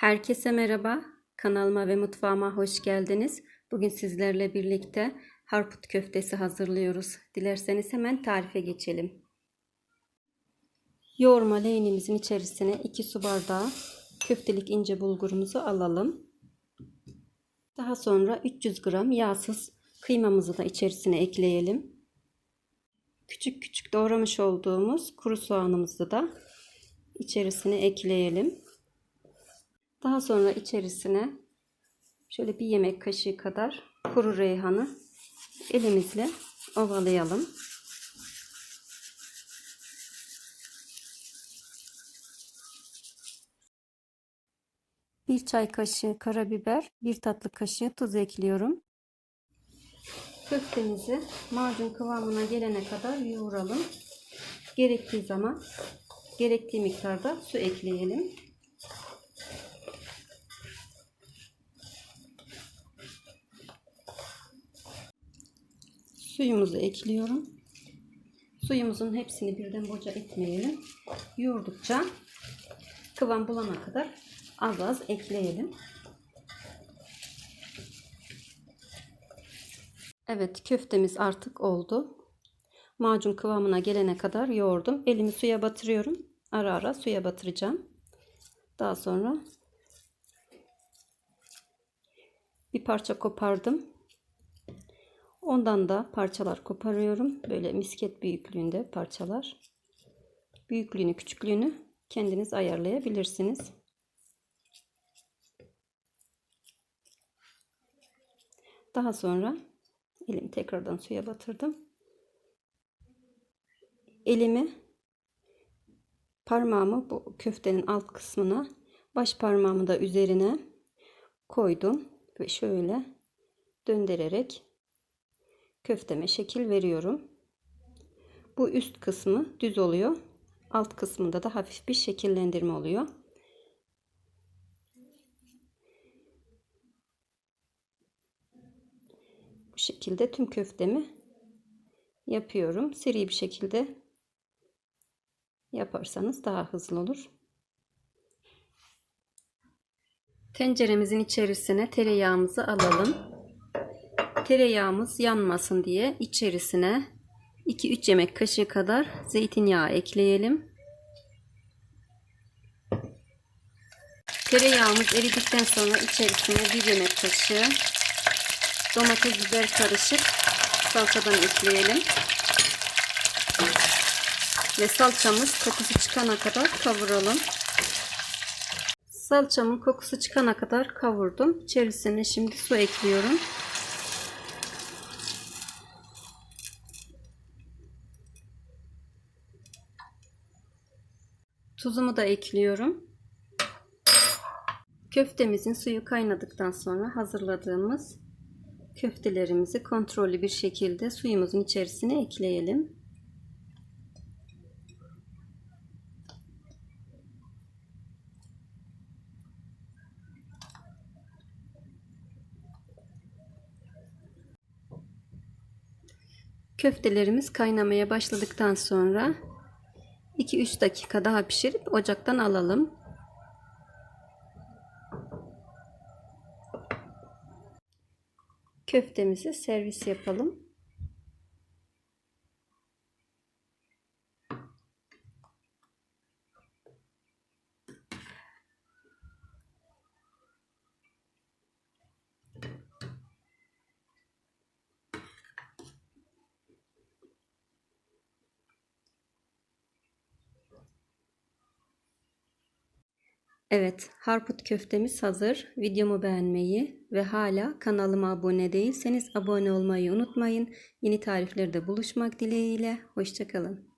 Herkese merhaba. Kanalıma ve mutfağıma hoş geldiniz. Bugün sizlerle birlikte harput köftesi hazırlıyoruz. Dilerseniz hemen tarife geçelim. Yoğurma leğenimizin içerisine 2 su bardağı köftelik ince bulgurumuzu alalım. Daha sonra 300 gram yağsız kıymamızı da içerisine ekleyelim. Küçük küçük doğramış olduğumuz kuru soğanımızı da içerisine ekleyelim. Daha sonra içerisine şöyle bir yemek kaşığı kadar kuru reyhanı elimizle ovalayalım. Bir çay kaşığı karabiber, bir tatlı kaşığı tuz ekliyorum. Köftemizi macun kıvamına gelene kadar yoğuralım. Gerektiği zaman gerektiği miktarda su ekleyelim. Suyumuzu ekliyorum. Suyumuzun hepsini birden boca etmeyelim. Yoğurdukça kıvam bulana kadar az az ekleyelim. Evet köftemiz artık oldu. Macun kıvamına gelene kadar yoğurdum. Elimi suya batırıyorum. Ara ara suya batıracağım. Daha sonra bir parça kopardım. Ondan da parçalar koparıyorum. Böyle misket büyüklüğünde parçalar. Büyüklüğünü, küçüklüğünü kendiniz ayarlayabilirsiniz. Daha sonra elimi tekrardan suya batırdım. Elimi parmağımı bu köftenin alt kısmına, baş parmağımı da üzerine koydum ve şöyle döndürerek köfteme şekil veriyorum. Bu üst kısmı düz oluyor. Alt kısmında da hafif bir şekillendirme oluyor. Bu şekilde tüm köftemi yapıyorum. Seri bir şekilde yaparsanız daha hızlı olur. Tenceremizin içerisine tereyağımızı alalım tereyağımız yanmasın diye içerisine 2-3 yemek kaşığı kadar zeytinyağı ekleyelim. Tereyağımız eridikten sonra içerisine 1 yemek kaşığı domates biber karışık salçadan ekleyelim. Ve salçamız kokusu çıkana kadar kavuralım. Salçamın kokusu çıkana kadar kavurdum. İçerisine şimdi su ekliyorum. Tuzumu da ekliyorum. Köftemizin suyu kaynadıktan sonra hazırladığımız köftelerimizi kontrollü bir şekilde suyumuzun içerisine ekleyelim. Köftelerimiz kaynamaya başladıktan sonra 2-3 dakika daha pişirip ocaktan alalım. Köftemizi servis yapalım. Evet, harput köftemiz hazır. Videomu beğenmeyi ve hala kanalıma abone değilseniz abone olmayı unutmayın. Yeni tariflerde buluşmak dileğiyle. Hoşçakalın.